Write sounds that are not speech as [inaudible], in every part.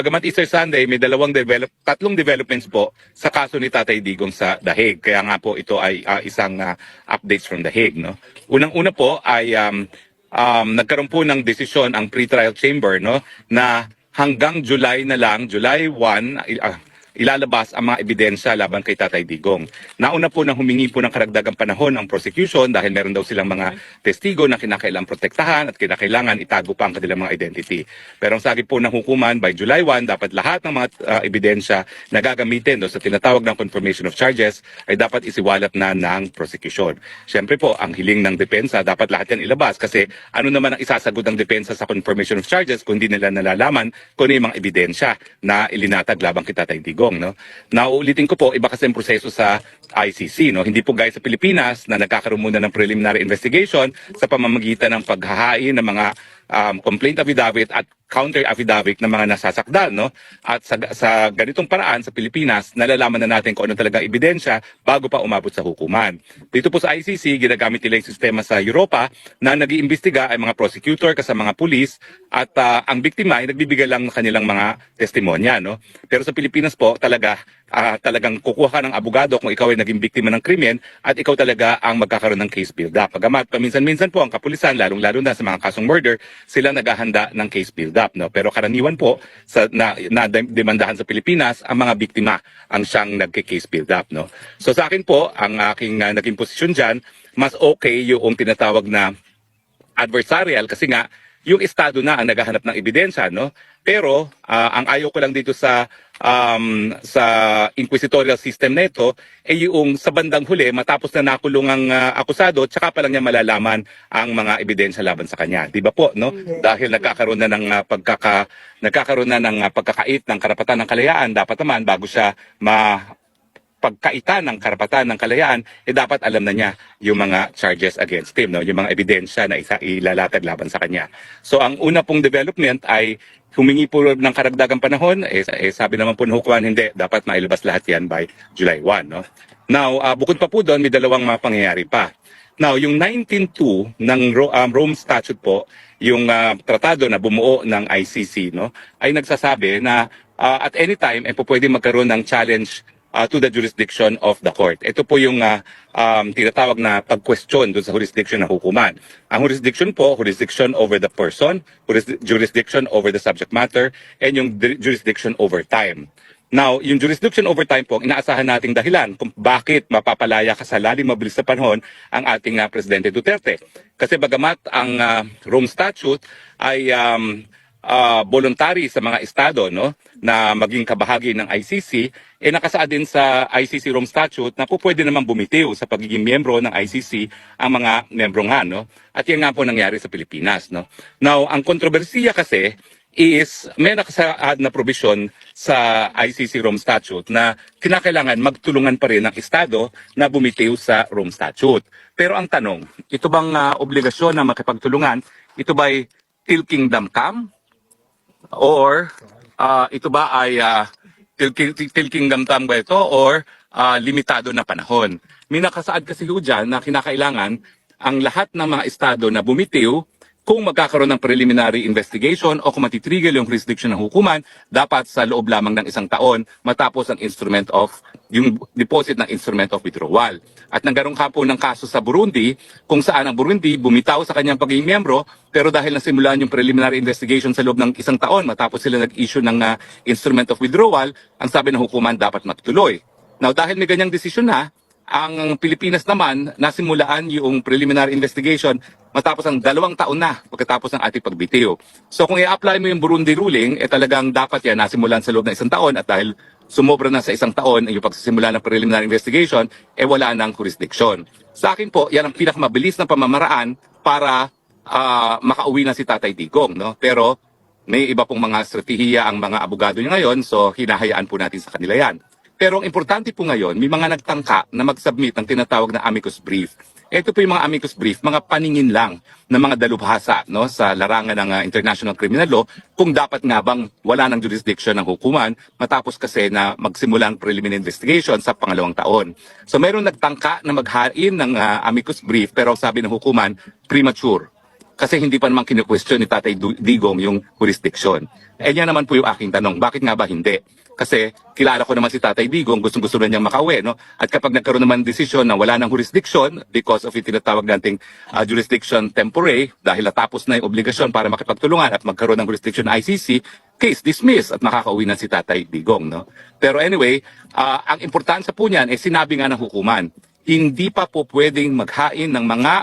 Bagamat Easter Sunday, may dalawang develop, tatlong developments po sa kaso ni Tatay Digong sa Hague. Kaya nga po ito ay ah, isang ah, updates from The Hague. No? Unang-una po ay um, um, nagkaroon po ng desisyon ang pre-trial chamber no, na hanggang July na lang, July 1, il- ah, ilalabas ang mga ebidensya laban kay Tatay Digong. Nauna po nang humingi po ng karagdagang panahon ang prosecution dahil meron daw silang mga testigo na kinakailangan protektahan at kinakailangan itago pa ang kanilang mga identity. Pero ang sabi po ng hukuman, by July 1, dapat lahat ng mga uh, ebidensya na gagamitin do sa tinatawag ng confirmation of charges ay dapat isiwalat na ng prosecution. Siyempre po, ang hiling ng depensa, dapat lahat yan ilabas kasi ano naman ang isasagot ng depensa sa confirmation of charges kung hindi nila nalalaman kung ano yung mga ebidensya na ilinatag labang kay Tatay Digong. No? Nauulitin ko po, iba kasi ang proseso sa ICC. No? Hindi po gaya sa Pilipinas na nagkakaroon muna ng preliminary investigation sa pamamagitan ng paghahain ng mga um, complaint affidavit at counter affidavit ng mga nasasakdal no? At sa, sa ganitong paraan sa Pilipinas nalalaman na natin kung ano talaga ebidensya bago pa umabot sa hukuman. Dito po sa ICC ginagamit nila yung sistema sa Europa na nag-iimbestiga ay mga prosecutor kasama mga pulis at ah, ang biktima ay nagbibigay lang ng kanilang mga testimonya no? Pero sa Pilipinas po talaga ah, talagang kukuha ng abogado kung ikaw ay naging biktima ng krimen at ikaw talaga ang magkakaroon ng case build up. Pagamat paminsan-minsan po ang kapulisan lalong-lalo na sa mga kasong murder, sila naghahanda ng case build up no. Pero karaniwan po sa na, na dem- demandahan sa Pilipinas ang mga biktima ang siyang nagke-case build up no. So sa akin po ang aking ah, naging posisyon diyan, mas okay yung tinatawag na adversarial kasi nga yung estado na ang naghahanap ng ebidensya no pero ah, ang ayaw ko lang dito sa um, sa inquisitorial system na ito ay yung sa bandang huli matapos na nakulong ang ah, akusado tsaka pa lang niya malalaman ang mga ebidensya laban sa kanya. Di ba po no? Dahil nagkakaroon na ng ah, pagkaka nagkakaroon na ng ah, pagkakait ng karapatan ng kalayaan dapat naman bago siya ma pagkaitan ng karapatan ng kalayaan, eh dapat alam na niya yung mga charges against him, no? yung mga ebidensya na isa ilalatag laban sa kanya. So ang una pong development ay humingi po ng karagdagang panahon, eh, eh sabi naman po ng hukuman, hindi, dapat mailabas lahat yan by July 1. No? Now, ah, bukod pa po doon, may dalawang mga pangyayari pa. Now, yung 19.2 ng um, Rome Statute po, yung ah, tratado na bumuo ng ICC, no, ay nagsasabi na ah, at any time, eh, po pwede magkaroon ng challenge ah, to the jurisdiction of the court. Ito po yung ah, um, tinatawag na pag-question doon sa jurisdiction ng hukuman. Ang jurisdiction po, jurisdiction over the person, juris- jurisdiction over the subject matter, and yung di- jurisdiction over time. Now, yung jurisdiction over time po, ang inaasahan nating dahilan kung bakit mapapalaya ka sa lalim mabilis na panahon ang ating ah, Presidente Duterte. Kasi bagamat ang ah, Rome Statute ay um, ah, voluntary sa mga estado no na maging kabahagi ng ICC eh nakasaad din sa ICC Rome Statute na po namang bumitiw sa pagiging miyembro ng ICC ang mga miyembro nga no at yan nga po nangyari sa Pilipinas no now ang kontrobersiya kasi is may nakasaad na provision sa ICC Rome Statute na kinakailangan magtulungan pa rin ng Estado na bumitiw sa Rome Statute. Pero ang tanong, ito bang ah, obligasyon na makipagtulungan, ito ba'y till kingdom come? Or ah, ito ba ay uh, till kingdom come ba ito or ah, limitado na panahon? May nakasaad kasi ho dyan na kinakailangan ang lahat ng mga estado na bumitiw kung magkakaroon ng preliminary investigation o kung matitrigger yung jurisdiction ng hukuman, dapat sa loob lamang ng isang taon matapos ang instrument of, yung deposit ng instrument of withdrawal. At nagkaroon ka po ng kaso sa Burundi, kung saan ang Burundi bumitaw sa kanyang pagiging miyembro, pero dahil nasimulan yung preliminary investigation sa loob ng isang taon matapos sila nag-issue ng ah, instrument of withdrawal, ang sabi ng hukuman dapat matutuloy. Now dahil may ganyang desisyon na, ang Pilipinas naman nasimulaan yung preliminary investigation matapos ang dalawang taon na pagkatapos ng ating pagbitiw. So kung i-apply mo yung Burundi ruling, eh talagang dapat yan nasimulan sa loob ng isang taon at dahil sumobra na sa isang taon yung pagsisimula ng preliminary investigation, eh wala nang jurisdiction. Sa akin po, yan ang pinakamabilis na pamamaraan para ah, makauwi na si Tatay Digong. No? Pero may iba pong mga estratehiya ang mga abogado niya ngayon, so hinahayaan po natin sa kanila yan. Pero ang importante po ngayon, may mga nagtangka na mag-submit ng tinatawag na amicus brief. Ito po yung mga amicus brief, mga paningin lang ng mga dalubhasa no, sa larangan ng ah, International Criminal Law kung dapat nga bang wala ng jurisdiction ng hukuman matapos kasi na magsimula ang preliminary investigation sa pangalawang taon. So mayroong nagtangka na maghain ng ah, amicus brief pero sabi ng hukuman, premature kasi hindi pa naman kinu-question ni Tatay Digong yung jurisdiction. Eh yan naman po yung aking tanong, bakit nga ba hindi? Kasi kilala ko naman si Tatay Digong, gustong-gusto na niyang makauwi. No? At kapag nagkaroon naman desisyon na wala ng jurisdiction because of yung tinatawag nating ah, jurisdiction temporary, dahil natapos na yung obligasyon para makipagtulungan at magkaroon ng jurisdiction ng ICC, case dismissed at makakauwi na si Tatay Digong. No? Pero anyway, ah, ang importansya po niyan, eh, sinabi nga ng hukuman, hindi pa po pwedeng maghain ng mga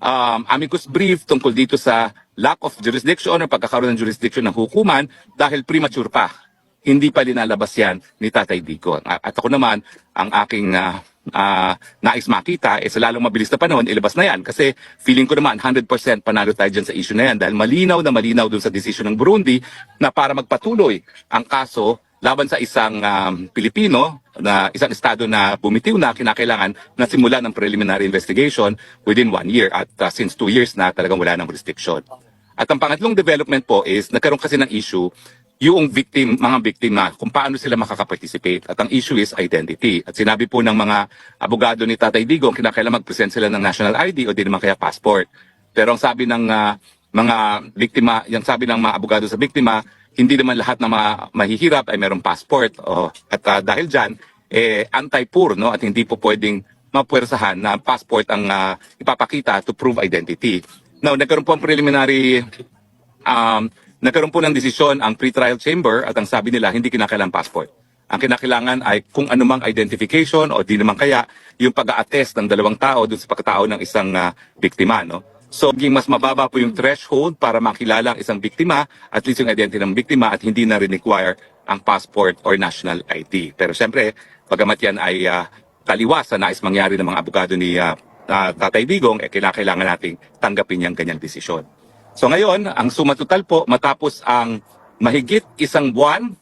um, amicus brief tungkol dito sa lack of jurisdiction o pagkakaroon ng jurisdiction ng hukuman dahil premature pa. Hindi pa linalabas yan ni Tatay Digong. A- At ako naman, ang aking ah, ah, nais makita, eh, sa lalong mabilis na panahon, ilabas na yan. Kasi feeling ko naman, 100% panalo tayo dyan sa issue na yan. Dahil malinaw na malinaw dun sa decision ng Burundi na para magpatuloy ang kaso laban sa isang um, Pilipino na isang estado na bumitiw na kinakailangan na simula ng preliminary investigation within one year at uh, since two years na talagang wala ng jurisdiction. At ang pangatlong development po is nagkaroon kasi ng issue yung victim, mga biktima, kung paano sila makakaparticipate. At ang issue is identity. At sinabi po ng mga abogado ni Tatay Digong, kinakailangan mag-present sila ng national ID o di naman kaya passport. Pero ang sabi ng ah, mga biktima, yung sabi ng mga abogado sa biktima, hindi naman lahat na ma- mahihirap ay merong passport. O, at ah, dahil dyan, eh, anti-poor, no? At hindi po pwedeng mapuwersahan na passport ang ah, ipapakita to prove identity. Now, nagkaroon po ang preliminary um, nagkaroon po ng desisyon ang pre-trial chamber at ang sabi nila hindi kinakailangan passport. Ang kinakailangan ay kung anumang identification o di naman kaya yung pag-attest ng dalawang tao dun sa pagkatao ng isang ah, biktima. No? So, maging mas mababa po yung threshold para makilala ang isang biktima, at least yung identity ng biktima at hindi na rin-require ang passport or national ID. Pero siyempre, pagamat yan ay ah, taliwas sa nais mangyari ng mga abogado ni ah, ah, Tatay Digong, eh, kailangan nating tanggapin yung ganyang desisyon. So ngayon, ang suma total po, matapos ang mahigit isang buwan,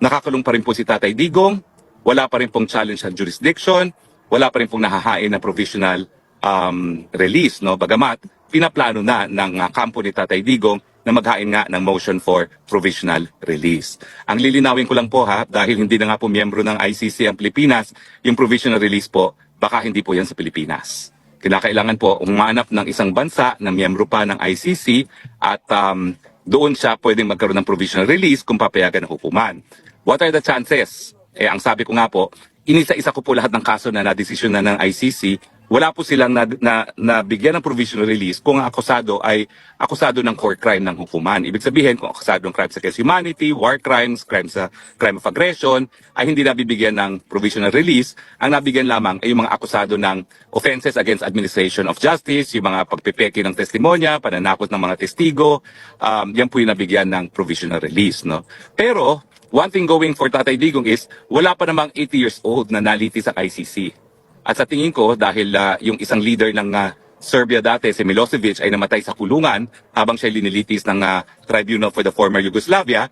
nakakulong pa rin po si Tatay Digong, wala pa rin pong challenge sa jurisdiction, wala pa rin pong nahahain na provisional um, release. No? Bagamat, pinaplano na ng uh, kampo ni Tatay Digong na maghain nga ng motion for provisional release. Ang lilinawin ko lang po ha, dahil hindi na nga po miyembro ng ICC ang Pilipinas, yung provisional release po, baka hindi po yan sa Pilipinas. Kinakailangan po umanap ng isang bansa na miyembro pa ng ICC at um, doon siya pwedeng magkaroon ng provisional release kung papayagan ng hukuman. What are the chances? Eh, ang sabi ko nga po, inisa-isa ko po lahat ng kaso na nadesisyon na ng ICC wala po silang na, na, nabigyan ng provisional release kung ang akusado ay akusado ng core crime ng hukuman. Ibig sabihin, kung akusado ng crimes against humanity, war crimes, crimes sa crime of aggression, ay hindi nabibigyan ng provisional release. Ang nabigyan lamang ay yung mga akusado ng offenses against administration of justice, yung mga pagpipeki ng testimonya, pananakot ng mga testigo, um, yan po yung nabigyan ng provisional release. No? Pero, one thing going for Tatay Digong is, wala pa namang 80 years old na nalitis sa ICC. At sa tingin ko, dahil ah, yung isang leader ng ah, Serbia dati, si Milosevic, ay namatay sa kulungan habang siya linilitis ng ah, Tribunal for the Former Yugoslavia,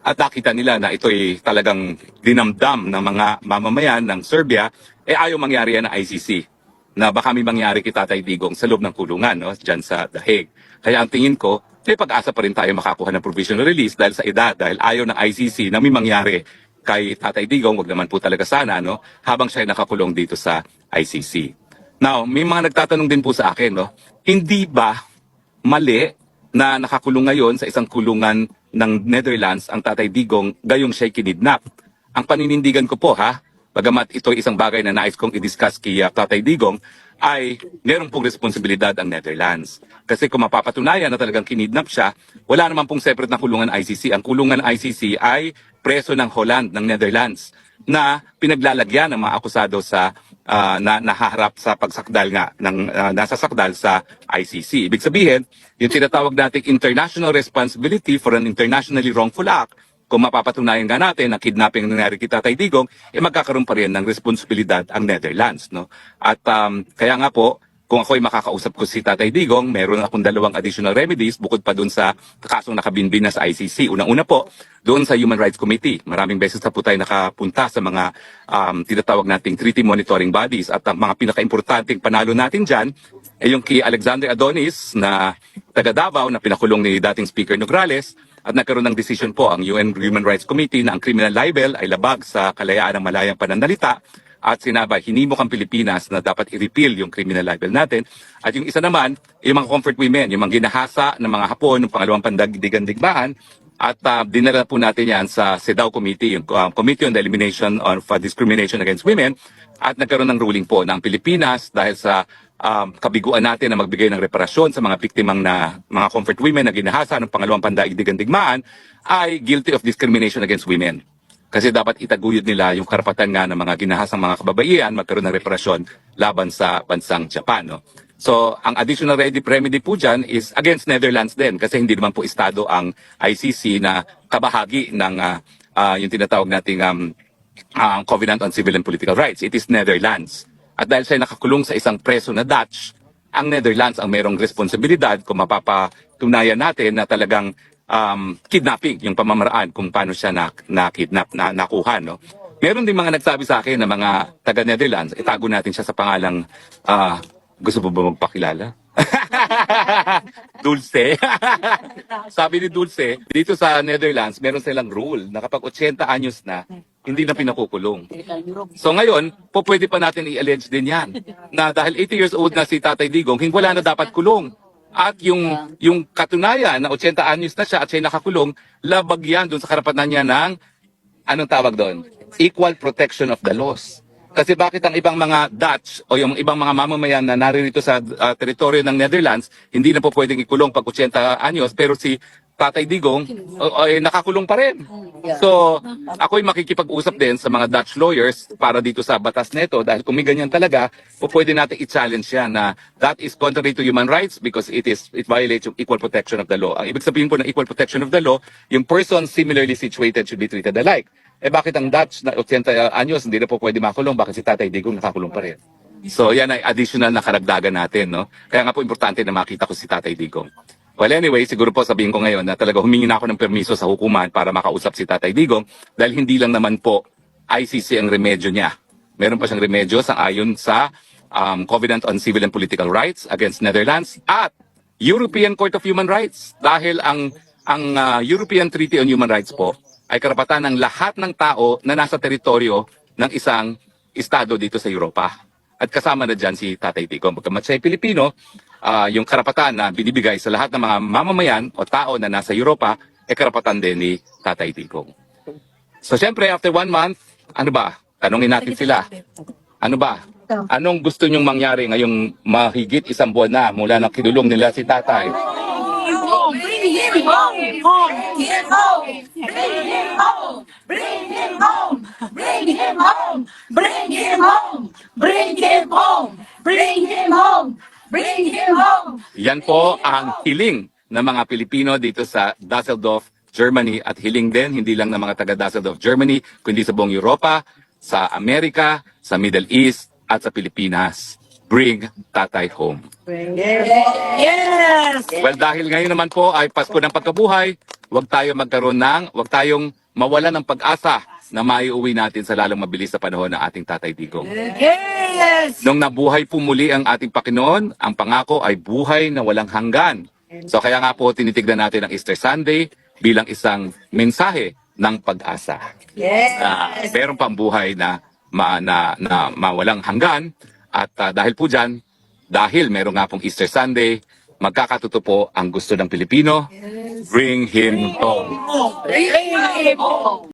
at nakita nila na ito ay talagang dinamdam ng mga mamamayan ng Serbia, eh ayaw mangyari yan ng ICC na baka may mangyari kay Tatay Digong sa loob ng kulungan, no, dyan sa The Hague. Kaya ang tingin ko, may pag-asa pa rin tayo makakuha ng provisional release dahil sa edad, dahil ayaw ng ICC na may mangyari kay Tatay Digong, wag naman po talaga sana, no, habang siya ay nakakulong dito sa ICC. Now, may mga nagtatanong din po sa akin, no, hindi ba mali na nakakulong ngayon sa isang kulungan ng Netherlands ang Tatay Digong gayong siya'y kinidnap? Ang paninindigan ko po ha, bagamat ito isang bagay na nais kong i-discuss kay uh, Tatay Digong, ay meron pong responsibilidad ang Netherlands. Kasi kung mapapatunayan na talagang kinidnap siya, wala naman pong separate na kulungan ICC. Ang kulungan ICC ay preso ng Holland, ng Netherlands, na pinaglalagyan ng mga akusado sa ah, na nahaharap sa pagsakdal nga ng ah, nasa sakdal sa ICC. Ibig sabihin, yung tinatawag nating international responsibility for an internationally wrongful act, kung mapapatunayan nga natin na kidnapping ang nangyari kay Tatay Digong, eh magkakaroon pa rin ng responsibilidad ang Netherlands. No? At um, kaya nga po, kung ako'y makakausap ko si Tatay Digong, meron akong dalawang additional remedies bukod pa dun sa kasong nakabinbin na sa ICC. Unang-una po, doon sa Human Rights Committee. Maraming beses na po tayo nakapunta sa mga um, tinatawag nating treaty monitoring bodies at ang mga pinaka-importanting panalo natin dyan ay yung kay Alexander Adonis na taga Davao na pinakulong ni dating Speaker Nograles at nagkaroon ng decision po ang UN Human Rights Committee na ang criminal libel ay labag sa kalayaan ng malayang pananalita at sinabay, hinimok ang Pilipinas na dapat i-repeal yung criminal libel natin. At yung isa naman, yung mga comfort women, yung mga ginahasa ng mga Hapon, ng pangalawang pandaigdigan digmaan, at uh, dinala po natin yan sa CEDAW Committee, yung uh, Committee on the Elimination of uh, Discrimination Against Women. At nagkaroon ng ruling po ng Pilipinas dahil sa um, kabiguan natin na magbigay ng reparasyon sa mga biktimang na mga comfort women na ginahasa ng pangalawang pandaigdigan digmaan ay guilty of discrimination against women. Kasi dapat itaguyod nila yung karapatan nga ng mga ginahasang mga kababaihan magkaroon ng reparasyon laban sa bansang Japan. No? So, ang additional remedy, po dyan is against Netherlands din kasi hindi naman po estado ang ICC na kabahagi ng ah, ah, yung tinatawag nating um, ah, Covenant on Civil and Political Rights. It is Netherlands. At dahil siya nakakulong sa isang preso na Dutch, ang Netherlands ang merong responsibilidad kung mapapatunayan natin na talagang um, kidnapping yung pamamaraan kung paano siya na, na na nakuha no meron din mga nagsabi sa akin na mga taga Netherlands itago natin siya sa pangalang ah, gusto mo ba magpakilala [laughs] Dulce. [laughs] Sabi ni Dulce, dito sa Netherlands, meron silang rule na kapag 80 anyos na, hindi na pinakukulong. So ngayon, po pwede pa natin i-allege din yan. Na dahil 80 years old na si Tatay Digong, wala na dapat kulong. At yung yung katunayan na 80 anyos na siya at siya nakakulong, labag yan doon sa karapatan niya ng anong tawag doon? Equal protection of the laws. Kasi bakit ang ibang mga Dutch o yung ibang mga mamamayan na naririto sa uh, teritoryo ng Netherlands, hindi na po pwedeng ikulong pag 80 anyos, pero si Tatay Digong eh, nakakulong pa rin. So, ako'y makikipag-usap din sa mga Dutch lawyers para dito sa batas neto dahil kung may ganyan talaga, po pwede natin i-challenge yan na that is contrary to human rights because it is it violates yung equal protection of the law. Ang ibig sabihin po ng equal protection of the law, yung person similarly situated should be treated alike. Eh bakit ang Dutch na 80 anyos hindi na po pwede makulong? Bakit si Tatay Digong nakakulong pa rin? So yan ay additional na karagdagan natin. No? Kaya nga po importante na makita ko si Tatay Digong. Well anyway, siguro po sabihin ko ngayon na talaga humingi na ako ng permiso sa hukuman para makausap si Tatay Digong dahil hindi lang naman po ICC ang remedyo niya. Meron pa siyang remedyo sa ayon sa um, Covenant on Civil and Political Rights against Netherlands at European Court of Human Rights dahil ang ang uh, European Treaty on Human Rights po ay karapatan ng lahat ng tao na nasa teritoryo ng isang estado dito sa Europa. At kasama na dyan si Tatay Tico. Pagkamat siya Pilipino, ah, yung karapatan na binibigay sa lahat ng mga mamamayan o tao na nasa Europa, ay karapatan din ni Tatay Tico. So syempre, after one month, ano ba? Tanungin natin sila. Ano ba? Anong gusto nyong mangyari ngayong mahigit isang buwan na mula na kinulong nila si Tatay? Bring him home! Home! Him home! Bring him home! Bring him home! Bring him home! Bring him home! Bring him home! Bring him home! Bring him home! Yan po ang hiling ng mga Pilipino dito sa Dusseldorf, Germany at hiling din hindi lang ng mga taga Dusseldorf, Germany, kundi sa buong Europa, sa Amerika, sa Middle East at sa Pilipinas. Bring tatay home. Yes! Well, dahil ngayon naman po ay Pasko ng Pagkabuhay, huwag tayo magkaroon ng, huwag tayong mawalan ng pag-asa na maiuwi natin sa lalong mabilis na panahon ng ating tatay Digong. Yes! Nung nabuhay po muli ang ating Panginoon, ang pangako ay buhay na walang hanggan. So kaya nga po tinitignan natin ang Easter Sunday bilang isang mensahe ng pag-asa. Yes! Uh, meron pang buhay na, ma, na, na mawalang hanggan. At ah, dahil po dyan, dahil meron nga pong Easter Sunday, magkakatuto po ang gusto ng Pilipino, bring him home. Bring him home!